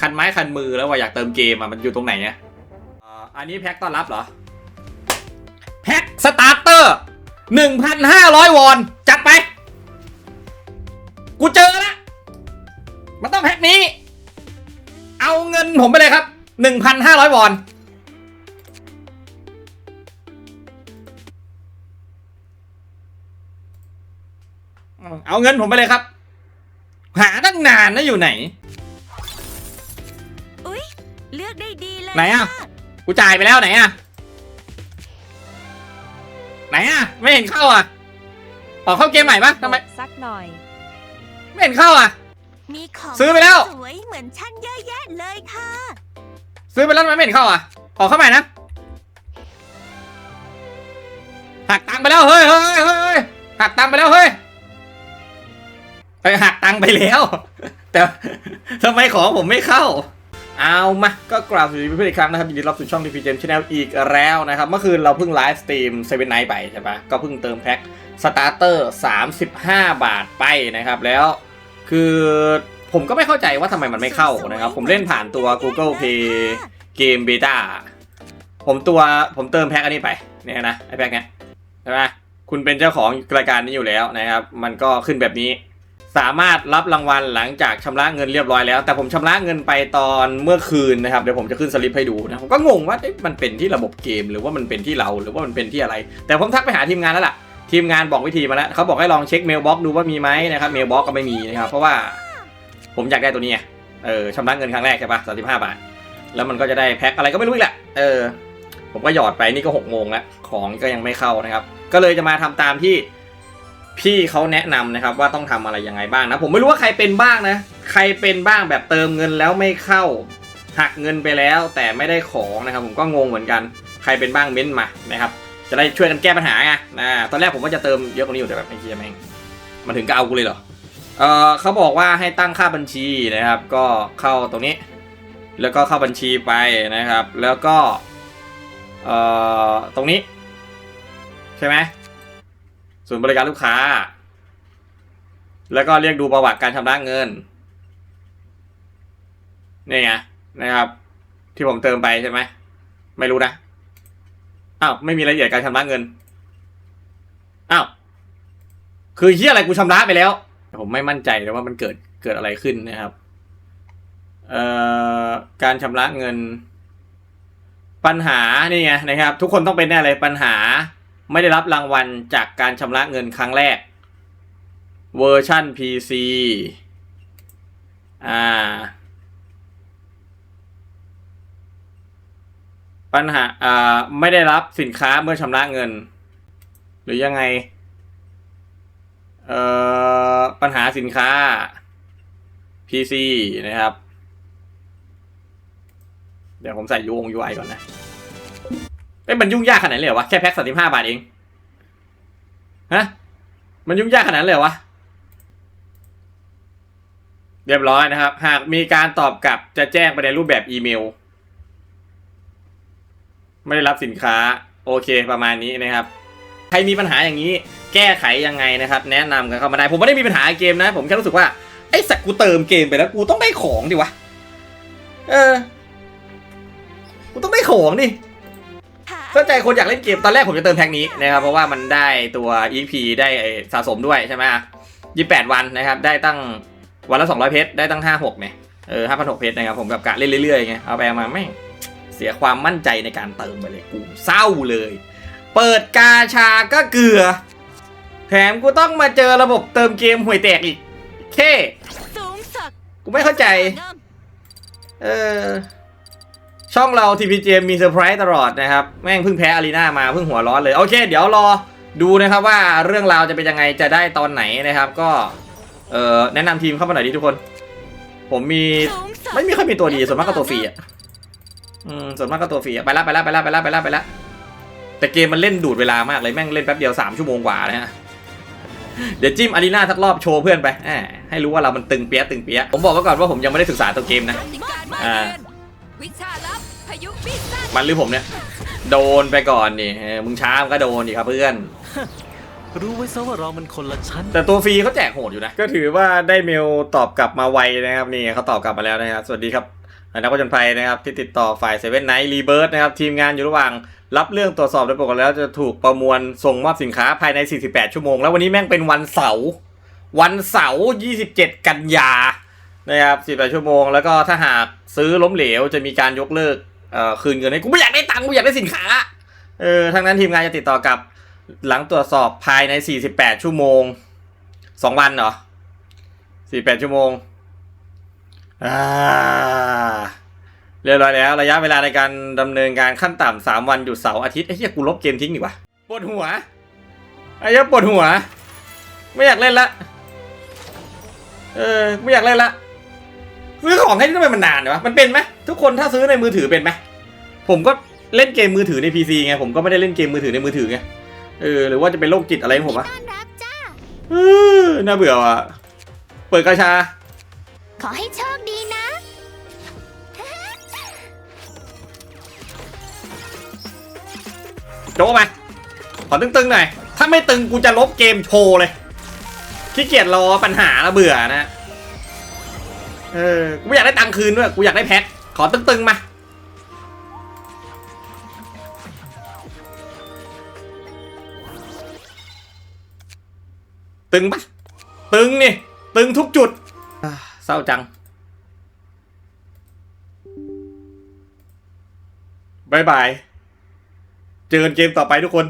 คันไม้คันมือแล้วว่าอยากเติมเกมอะมันอยู่ตรงไหนเนี่ยอ่าอันนี้แพ็คต้อนรับเหรอ แพ็คสตาร์เตอร์หนึ่งพันห้าร้อยวอน จัดไป กูเจอละมันต้องแพ็คนี้ เอาเงินผมไปเลยครับหนึ่งพันห้าร้อยวอน เอาเงินผมไปเลยครับ หาตั้งนานนะอยู่ไหนอุ๊ย เลือกได้ดีเลยไหนอะค่กูจ่ายไปแล้วไหนอะไหนอะไม่เห็นเข้าอะออกเข้าเกมใหม่ปะทำไมสักหน่อย ไม่เห็นเข้าอะมีของซื้อไปแล้วสวยเหมือนฉันเยอะแยะเลยค่ะ ซื้อไปแล้วทำไมไม่เห็นเข้าอะออกเข้าใหม่นะหักตังค์ไปแล้วเฮ้ยเฮ้ยเฮ้ยเฮ้ยหักตังค์ไปแล้วเฮ้ยเฮ้ยหักตังค์ไปแล้ว แต่ทำไมของผมไม่เข้า เอามาก็กราบสวัสดีเพื่อนๆอีกครั้งนะครับยินดีรับสู่ช่อง DP Gem Channel อีกแล้วนะครับเมื่อคืนเราเพิ่งไลฟ์สตรีมเซเว่นไนท์ไปใช่ปะก็เพิ่งเติมแพ็คสตาร์เตอร์35 บาทไปนะครับแล้วคือผมก็ไม่เข้าใจว่าทำไมมันไม่เข้านะครับ ผมเล่นผ่านตัว Google Play เกมเบต้าผมตัวผมเติมแพ็คอันนี้ไปเนี่ยนะไอแพ็คเนี้ยใช่ไหมคุณเป็นเจ้าของรายการนี้อยู่แล้วนะครับ มันก็ขึ้นแบบนี้ สามารถรับรางวัลหลังจากชำระเงินเรียบร้อยแล้ว แต่ผมชำระเงินไปตอนเมื่อคืนนะครับเดี๋ยวผมจะขึ้นสลิปให้ดูนะผมก็งงว่ามันเป็นที่ระบบเกม หรือว่ามันเป็นที่เราหรือว่ามันเป็นที่อะไร แต่ผมทักไปหาทีมงานแล้วล่ะ ทีมงานบอกวิธีมาแล้วเขาบอกให้ลองเช็คเมลบ็อกดูว่ามีไหมนะครับเมลบ็อกก็ไม่มีนะครับเพราะว่าผมอยากได้ตัวนี้เออชำระเงินครั้งแรกใช่ปะสามสิบห้าบาท แล้วมันก็จะได้แพ็คอะไรก็ไม่รู้อีกแหละเออผมก็หยอดไปนี่ก็หกโมงแล้วของก็ยังไม่เข้านะครับ ก็เลยจะมาทำตามที่ พี่เขาแนะนำนะครับว่าต้องทำอะไรยังไงบ้างนะ ผมไม่รู้ว่าใครเป็นบ้างนะ ใครเป็นบ้างแบบเติมเงินแล้วไม่เข้า หักเงินไปแล้วแต่ไม่ได้ของนะครับ ผมก็งงเหมือนกัน ใครเป็นบ้างเม้นต์มานะครับ จะได้ช่วยกันแก้ปัญหาไงนะตอนแรกผมว่าจะเติมเยอะกว่านี้อยู่แต่แบบไม่คิดจะแม่งมาถึงก็เอากูเลยเหรอเออเขาบอกว่าให้ตั้งค่าบัญชีนะครับ ก็เข้าตรงนี้ แล้วก็เข้าบัญชีไปนะครับ แล้วก็เอ่อตรงนี้ ใช่ไหม ศูนบริการลูกค้า แล้วก็เรียกดูประวัติการชำระเงินนี่ไงนะครับ ที่ผมเติมไปใช่ไหมไม่รู้นะอ้าวไม่มีรายละเอียดการชำระเงินอ้าวคือเฮียอะไรกูชำระไปแล้วแต่ผมไม่มั่นใจเลยว่ามันเกิดเกิดอะไรขึ้นนะครับเอ่อการชำระเงิน ปัญหานี่ไงนะครับ ทุกคนต้องเป็นแน่เลยปัญหา ไม่ได้รับรางวัลจากการชำระเงินครั้งแรก เวอร์ชัน PC อ่า ปัญหาอ่าไม่ได้รับสินค้าเมื่อชำระเงิน หรือยังไง เอ่อ ปัญหาสินค้า PC นะครับ เดี๋ยวผมใส่ยูงยูไอก่อนนะ เอ้ยมันยุ่งยากขนาดนั้เลยวะแค่แพ็คสามสิบห้าบาทเองฮะมันยุ่งยากขนาดนั้เลยวะเรียบร้อยนะครับ หากมีการตอบกลับจะแจ้งไปในรูปแบบอีเมล ไม่ได้รับสินค้า โอเคประมาณนี้นะครับ ใครมีปัญหาอย่างนี้ แก้ไขยังไงนะครับ แนะนำกันเข้ามาได้ ผมไม่ได้มีปัญหาเกมนะ ผมแค่รู้สึกว่าไอ้สักกูเติมเกมไปแล้วกูต้องได้ของดิวะ เออ กูต้องได้ของดิ สนใจคนอยากเล่นเกมตอนแรกผมจะเติมแพ็คนี้นะครับเพราะว่ามันได้ตัว EP ได้ไอ้สะสมด้วยใช่ไหมยี่แปดวันนะครับได้ตั้งวันละสองร้อยเพชรได้ตั้งห้าหกเนี่ยเออห้าพันหกเพชรนะครับผมกับกะเล่นเรื่อยๆไงเอาไปเอามาแม่งเสียความมั่นใจในการเติมไปเลยกูเศร้าเลย เปิดกาชาก็เกลือ แถมกูต้องมาเจอระบบเติมเกมห่วยแตกอีกเท่สูงสักกูไม่เข้าใจ เออ ช่องเรา TPG มีเซอร์ไพรส์ตลอดนะครับ แม่งเพิ่งแพ้อารีนามาเพิ่งหัวร้อนเลย โอเค เดี๋ยวรอดูนะครับว่าเรื่องราวจะเป็นยังไงจะได้ตอนไหนนะครับ ก็เออแนะนำทีมเข้ามาหน่อยดิทุกคน ผมมีไม่มีค่อยมีตัวดีส่วนมากก็ตัวฟรีอะอืมส่วนมากก็ตัวฟรีอะไปละไปละไปละไปละไปละไปละแต่เกมมันเล่นดูดเวลามากเลยแม่งเล่นแป๊บเดียวสามชั่วโมงกว่านะฮะเดี๋ยวจิ้มอารีนาสักรอบโชว์เพื่อนไปแหมให้รู้ว่าเรามันตึงเปียะตึงเปียะผมบอกไว้ก่อนว่าผมยังไม่ได้ศึกษาตัวเกมนะอ่า วิชาลับพายุพิษซ่ามันหรือผมเนี่ย โดนไปก่อนนี่เออมึงช้ามันก็โดนดิครับเพื่อน รู้ไว้ซะว่าเรามันคนละชั้น แต่ตัวฟรีเขาแจกโหดอยู่นะ ก็ถือว่าได้เมลตอบกลับมาไวนะครับนี่เขาตอบกลับมาแล้วนะครับ สวัสดีครับนักผจญภัยนะครับ ที่ติดต่อฝ่ายเซเว่นไนท์รีเบิร์นะครับ ทีมงานอยู่ระหว่าง รับเรื่องตรวจสอบโดยปกติแล้วจะถูกประมวลส่งมอบสินค้าภายใน 48 ชั่วโมง แล้ววันนี้แม่งเป็นวันเสาร์วันเสาร์ 27 กันยา นะครับ48ชั่วโมง แล้วก็ถ้าหากซื้อล้มเหลวจะมีการยกเลิกเอ่อคืนเงินให้กูไม่อยากได้ตังค์กูอยากได้สินค้าเออทั้งนั้นทีมงานจะติดต่อกับหลังตรวจสอบภายใน 48 ชั่วโมง 2 วันเหรอ 48 ชั่วโมงอ่าเรียบร้อยแล้ว ระยะเวลาในการดำเนินการขั้นต่ำสามวันหยุดเสาร์อาทิตย์ไอ้เหี้ยกูลบเกมทิ้งดีกว่าปวดหัวไอ้เหี้ยปวดหัว ไม่อยากเล่นละ เออ ไม่อยากเล่นละ ซื้อของให้ทำไมมันนานวะมันเป็นไหมทุกคนถ้าซื้อในมือถือเป็นไหมผมก็เล่นเกมมือถือในพีซีไงผมก็ไม่ได้เล่นเกมมือถือในมือถือไงเออหรือว่าจะเป็นโรคจิตอะไรของผมอะต้อนรับจ้า เออน่าเบื่อว่ะเปิดกระชา ขอให้โชคดีนะ โจ๊กมาขอตึงๆหน่อย ถ้าไม่ตึงกูจะลบเกมโชว์เลย ขี้เกียจรอปัญหาแล้วเบื่อนะ เออ กูไม่อยากได้ตังค์คืนด้วย กูอยากได้แพท ขอตึงๆมา ตึงปะตึงนี่ ตึงทุกจุดอ่าเศร้าจังบายบาย เจอกันเกมต่อไปทุกคน